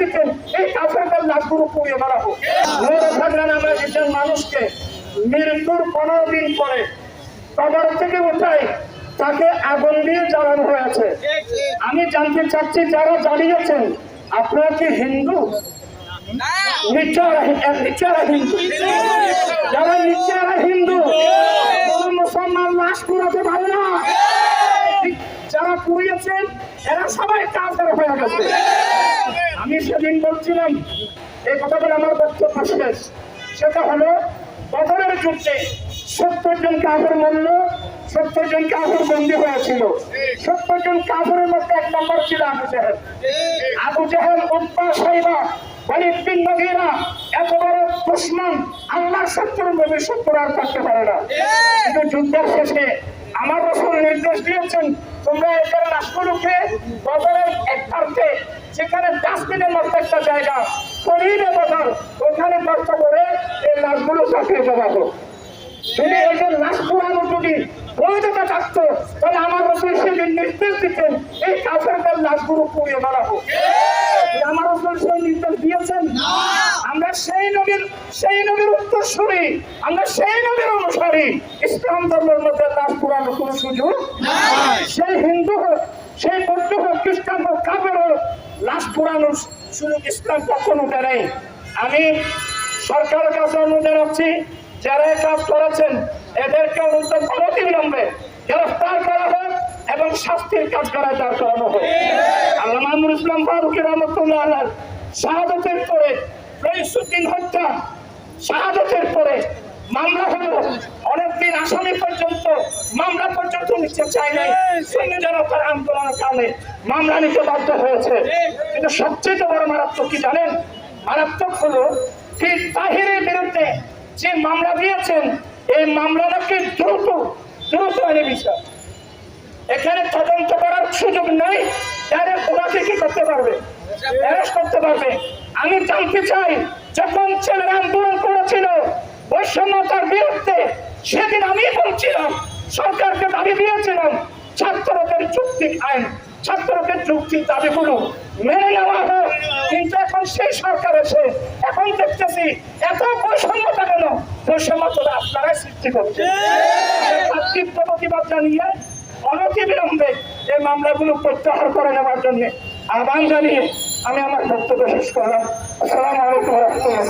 দিচ্ছেন এই কাফেরদের লাশগুলো পুড়িয়ে মারাবো মৌরখানা নামে একজন মানুষকে মৃত্যুর পনেরো দিন পরে কবর থেকে উঠাই তাকে আগুন দিয়ে জ্বালানো হয়েছে। আমি জানতে চাচ্ছি যারা জ্বালিয়েছেন, আপনারা কি হিন্দু? যারা নিশ্চয় হিন্দু, কোন মুসলমান লাশ পুরাতে পারে না। যারা পুড়িয়েছেন এরা সবাই কাফের হয়ে গেছে। আমি সেদিন বলছিলাম, এই কথাগুলো আমার বক্তব্য শেষ। সেটা হলো, বদরের যুদ্ধে সত্তর জন কাফের মূল্য সত্তর জন কাফের বন্দী হয়েছিল। সত্তর জন কাফের মধ্যে এক নম্বর ছিল আবু জাহেল। আবু সত্তর নবী সত্তর আর পারে না। যুদ্ধের শেষে আমার রসুল নির্দেশ দিয়েছেন, তোমরা এখানে রাষ্ট্রলোকে বদলের এক প্রান্তে যেখানে ডাস্টবিনের মতো একটা জায়গা। শরীরে বদল ওখানে কষ্ট করে এই লাশগুলো চাকরি হোক যদি যে লাশ পুরানো যদি প্রয়োজনে থাকতো তাহলে আমার রসুল সেদিন নির্দেশ দিতেন এই কাফেরদের লাশগুলো পুড়িয়ে হোক আমার রসুল আমরা সেই নবীর সেই নবীর উত্তর শুনি আমরা সেই নবীর অনুসারী। ইসলাম ধর্মের মধ্যে লাশ পুরানোর কোনো সুযোগ সেই হিন্দু হোক, সেই বৌদ্ধ হোক, খ্রিস্টান হোক কাপের হোক, লাশ পুরানোর সুযোগ ইসলাম কখনো দেয় আমি সরকারের কাছে অনুরোধ জানাচ্ছি, যারা কাজ করেছেন, এদেরকে অনুরোধ অনতিবিলম্বে গ্রেফতার করা হোক এবং শাস্তির কাজ করা দাঁড় করানো হোক। আল্লাহ মাহমুদ ইসলাম ফারুকের রহমতুল্লাহ আল্লাহ শাহাদতের পরে রইসুদ্দিন হত্যা শাহাদতের পরে মামলা হলো। অনেকদিন আসামি পর্যন্ত, মামলা পর্যন্ত নিতে চায় নাই। সৈন্য জনতার আন্দোলনের কারণে মামলা নিতে বাধ্য হয়েছে। কিন্তু সবচেয়ে বড় মারাত্মক কি জানেন? মারাত্মক হলো কি তাহিরের বিরুদ্ধে যে মামলা দিয়েছেন, এই মামলাটাকে দ্রুত দ্রুত এনে বিচার এখানে তদন্ত করার সুযোগ নেই ডাইরেক্ট ওনাকে কি করতে পারবে? করতে পারবে। আমি জানতে চাই, যখন ছেলেরা আন্দোলন করেছিল বৈষম্যতার বিরুদ্ধে, সেদিন আমি বলছিলাম সরকারকে দাবি দিয়েছিলাম, ছাত্রদের যুক্তিক আইন, ছাত্রদের যুক্তির দাবিগুলো মেনে নেওয়া হোক। কিন্তু এখন সেই সরকার এসে, এখন দেখতেছি এত বৈষম্যতা কেন? বৈষম্যতা আপনারাই সৃষ্টি করছে তীব্র প্রতিবাদ জানিয়ে অনতিবিলম্বে এই মামলাগুলো প্রত্যাহার করে নেওয়ার জন্য আহ্বান জানিয়ে আমি আমার বক্তব্য শেষ করলাম। আসসালামু আলাইকুম রহমতুল্লাহ।